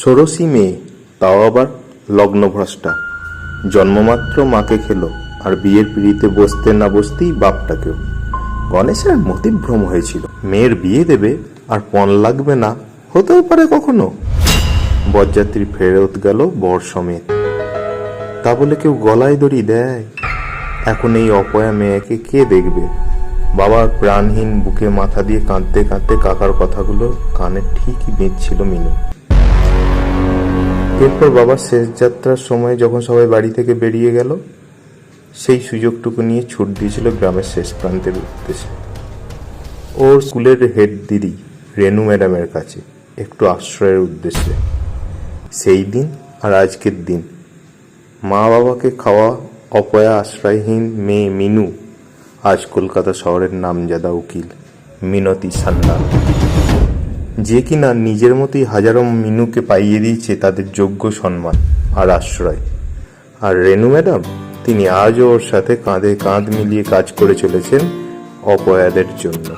ষোড়শী মেয়ে, তাও আবার লগ্নভ্রষ্টা। জন্মমাত্র মাকে খেলো, আর বিয়ের পিড়িতে বসতে না বসতেই বাপটাকেও। গণেশের মতিভ্রম হয়েছিল। মেয়ের বিয়ে দেবে, আর পণ লাগবে না, হতেও পারে কখনো। বরযাত্রী ফেরত গেল বর সমেত। তা বলে কেউ গলায় দড়ি দেয়। এখন এই অপয়া মেয়েকে কে দেখবে? বাবার প্রাণহীন বুকে মাথা দিয়ে কাঁদতে কাঁদতে কাকার কথাগুলো কানে ঠিকই বেঁচছিল মিনু। এরপর বাবার শেষ যাত্রার সময় যখন সবাই বাড়ি থেকে বেরিয়ে গেল, সেই সুযোগটুকু নিয়ে ছুট দিয়েছিল গ্রামের শেষ প্রান্তের উদ্দেশ্যে। ওর স্কুলের হেড দিদি, রেনু ম্যাডামের কাছে একটু আশ্রয়ের উদ্দেশ্যে। সেই দিন আর আজকের দিন। মা বাবাকে খাওয়া অপয়া আশ্রয়হীন মেয়ে মিনু আজ কলকাতা শহরের নামজাদা উকিল, মিনতি সান্যাল যে কিনা নিজের মতোই হাজারো মিনুকে পাইয়ে দিয়েছে তাদের যোগ্য সম্মান আর আশ্রয়। আর রেনু ম্যাডাম, তিনি আজও ওর সাথে কাঁধে কাঁধ মিলিয়ে কাজ করে চলেছেন অপয়াদের জন্য।